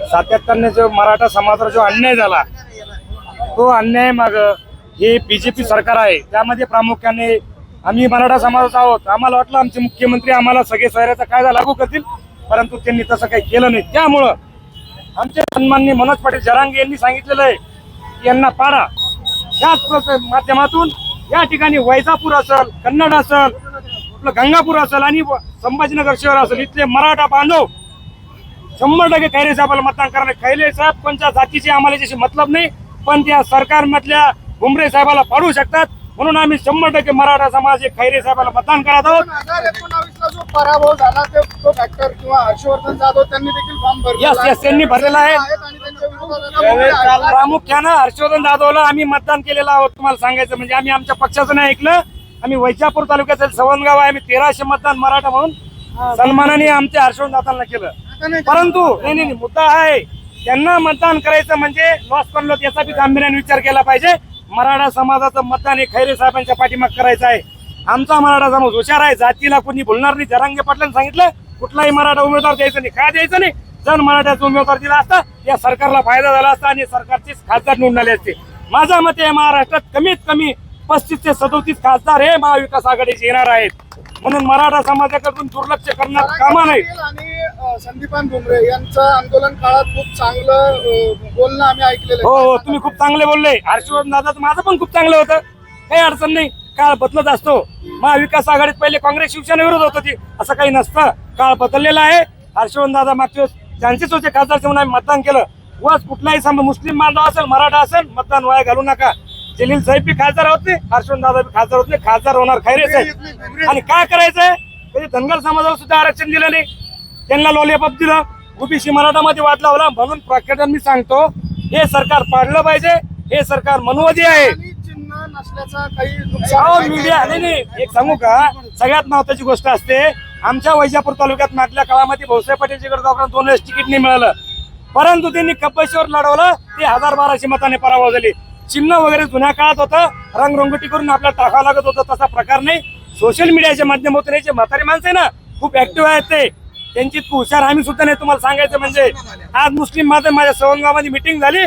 सातत्याने जो मराठा समाजावर जो अन्याय झाला तो अन्याय माग हे बीजेपी सरकार आहे. त्यामध्ये प्रामुख्याने आम्ही मराठा समाजाचा आहोत. आम्हाला वाटलं आमचे मुख्यमंत्री आम्हाला सगळे सोयऱ्याचा कायदा लागू करतील परंतु त्यांनी तसं काही केलं नाही. त्यामुळं आमचे सन्माननीय मनोज पाटील जरांगे यांनी सांगितलेलं आहे की यांना पाडा. याच माध्यमातून या ठिकाणी वैजापूर असेल कन्नड असेल आपलं गंगापूर असेल आणि व- संभाजीनगर शहर असेल इथले मराठा बांधव शंभर टक्के खैरे साहेबाला मतदान करणार. खैरे साहेब कोणत्या जातीचे आम्हाला त्याशी मतलब नाही पण त्या सरकारमधल्या भुमरे साहेबाला पाडू शकतात. म्हणून आम्ही शंभर टक्के मराठा समाज हे खैरे साहेबाला मतदान करत आहोत. दोन हजार एकोणावीस ला जो पराभव झाला ते तो फॅक्टर किंवा हर्षवर्धन जाधव त्यांनी देखील फॉर्म भरलेला आहे. yes, त्यांनी भरलेला आहे. आहेत आणि त्यांच्या विरोधात आता उभे आहेत. प्रामुख्यानं हर्षवर्धन जाधवला आम्ही मतदान केलेलं आहोत. तुम्हाला सांगायचं म्हणजे आम्ही आमच्या पक्षाचं नाही ऐकलं. आम्ही वैजापूर तालुक्याचं सवनगाव आहे. आम्ही तेराशे मतदान मराठा म्हणून सन्मानाने आमच्या हर्षवर्धन दादांना केलं. परंतु नाही नाही मुद्दा आहे. त्यांना मतदान करायचं म्हणजे लॉस पडलो याचा बी गांभीर्याने विचार केला पाहिजे. मराठा समाजाचं मतदान हे खैरे साहेबांच्या पाठीमाग करायचं आहे. आमचा मराठा समाज हुशार आहे जातीला कोणी बोलणार नाही. जरांगे पाटलांनी सांगितलं कुठलाही मराठा उमेदवार द्यायचा नाही का द्यायचं नाही? जर मराठ्याचा उमेदवार दिला असता या सरकारला फायदा झाला असता आणि सरकारचेच खासदार निवडून आले असते. माझं मते आहे महाराष्ट्रात कमीत कमी पस्तीस ते सदोतीस खासदार हे महाविकास आघाडीचे येणार आहेत. म्हणून मराठा समाजाकडून दुर्लक्ष करण्यात कामा नाही आणि संदीपान भुमरे यांचं आंदोलन काळात खूप चांगलं बोलणं आम्ही ऐकलेलं हो. हो तुम्ही खूप चांगले बोलले. हर्षवर्धन दादाचं माझं पण खूप चांगलं होतं. काही अडचण नाही. काळ बदलत असतो. महाविकास आघाडीत पहिले काँग्रेस शिवसेना विरोध होत होती. असं काही नसतं. काळ बदललेला आहे. हर्षवर्धन दादा वेळेस चान्सेस होते खासदार म्हणून आम्ही मतदान केलं. वाच कुठलाही समजा मुस्लिम बांधव असेल मराठा असेल मतदान वाया घालू नका. जलील साहेब बी खासदार होत नाही हर्षवर्धन दादा बी खासदार होत नाही खासदार होणार खैरे साहेब. आणि काय करायचंय? कधी धनगर समाजाला सुद्धा आरक्षण दिलं नाही. त्यांना लॉलीपॉप दिलं ओबीसी मराठामध्ये वाद लावला म्हणून प्रकरण मी सांगतो हे सरकार पाडलं पाहिजे हे सरकार मनोवादी आहे. मीडिया नाही एक सांगू का? सगळ्यात महत्वाची गोष्ट असते आमच्या वैजापूर तालुक्यात मागल्या काळामध्ये भाऊसाहेब पाटील गावकरांना दोन वेळेस तिकीट नाही मिळालं. परंतु त्यांनी कपशीवर लढवलं ते हजार बाराशे मताने पराभव झाले. चिन्ह वगैरे जुन्या काळात होतं. रंगरंगोटी करून आपल्याला टाकावं लागत होतं. तसा प्रकार नाही. सोशल मीडियाच्या माध्यमातून हे जे म्हातारी माणसं आहे ना खूप ऍक्टिव्ह आहेत ते. त्यांची इतकं हुशार आम्ही सुद्धा नाही. तुम्हाला सांगायचं म्हणजे आज मुस्लिम माझं माझ्या सवंगामध्ये मिटिंग झाली.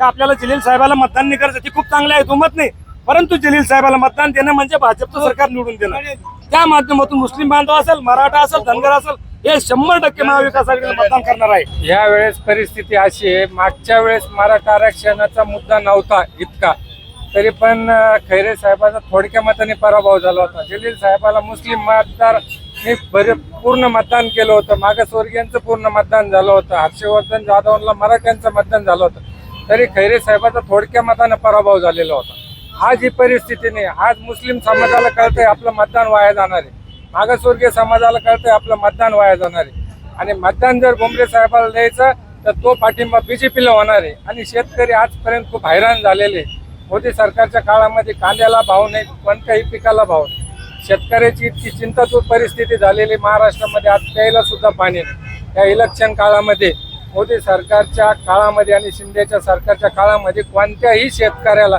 आपल्याला जलील साहेबाला मतदान नाही करायचं. ती खूप चांगली आहे. दुमत नाही. परंतु जलील साहेबाला मतदान देणं म्हणजे भाजपचं सरकार निवडून देणं. त्या माध्यमातून मुस्लिम बांधव असेल मराठा असेल धनगर असेल हे शंभर टक्के महाविकास आघाडीला मतदान करणार आहे. या वेळेस परिस्थिती अशी आहे मागच्या वेळेस मराठा आरक्षणाचा मुद्दा नव्हता इतका. तरी पण खैरे साहेबाचा थोडक्या मताने पराभव झाला होता. जलील साहेबाला मुस्लिम मतदार हे बरे पूर्ण मतदान केलं होतं. मागासवर्गीयांचं पूर्ण मतदान झालं होतं. हर्षवर्धन जाधवला मराठ्यांचं मतदान झालं होतं. तरी खैरे साहेबाचा थोडक्या मताने पराभव झालेला होता. आज ही परिस्थिती नाही आज मुस्लिम समाजाला कळतंय आपलं मतदान वाया जाणार. आहे मागासवर्गीय समाजाला कळतंय आपलं मतदान वाया जाणार. आहे आणि मतदान जर बोंबले साहेबाला द्यायचं तर तो पाठिंबा बीजेपीला होणार आहे. आणि शेतकरी आजपर्यंत खूप हैराण झालेले आहे. मोदी सरकारच्या काळामध्ये कांद्याला भाव नाही कोणत्याही पिकाला भाव नाही. शेतकऱ्याची इतकी चिंतातूर परिस्थिती झालेली महाराष्ट्रामध्ये आज प्यायला सुद्धा पाणी नाही. या इलेक्शन काळामध्ये मोदी सरकारच्या काळामध्ये आणि शिंदेच्या सरकारच्या काळामध्ये कोणत्याही शेतकऱ्याला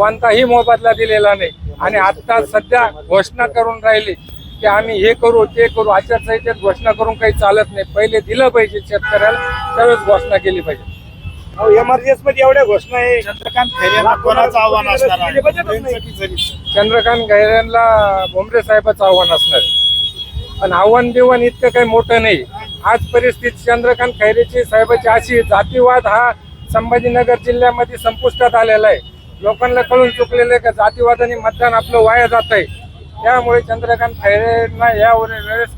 कोणताही मोबदला दिलेला नाही. आणि आता सध्या घोषणा करून राहिली की आम्ही हे करू ते करू आचारसंहितेत घोषणा करून काही चालत नाही. पहिले दिलं पाहिजे शेतकऱ्याला त्यावेळेस घोषणा केली पाहिजे. एमआरजीएसमध्ये एवढ्या घोषणा आहे. चंद्रकांत खैरेंना कोणाचं आव्हान असणार आहे? चंद्रकांत गैरेंना भोमरे साहेबाचं आव्हान असणार आहे. पण आव्हान बिव्हान इतकं काही मोठं नाही. आज परिस्थिती चंद्रकांत खैरेची साहेबाची अशी जातीवाद हा संभाजीनगर जिल्ह्यामध्ये संपुष्टात आलेला आहे. लोकांना कळून चुकलेलं आहे का जातीवादाने मतदान आपलं वाया जात आहे त्यामुळे चंद्रकांत खैरेंना या वेळेस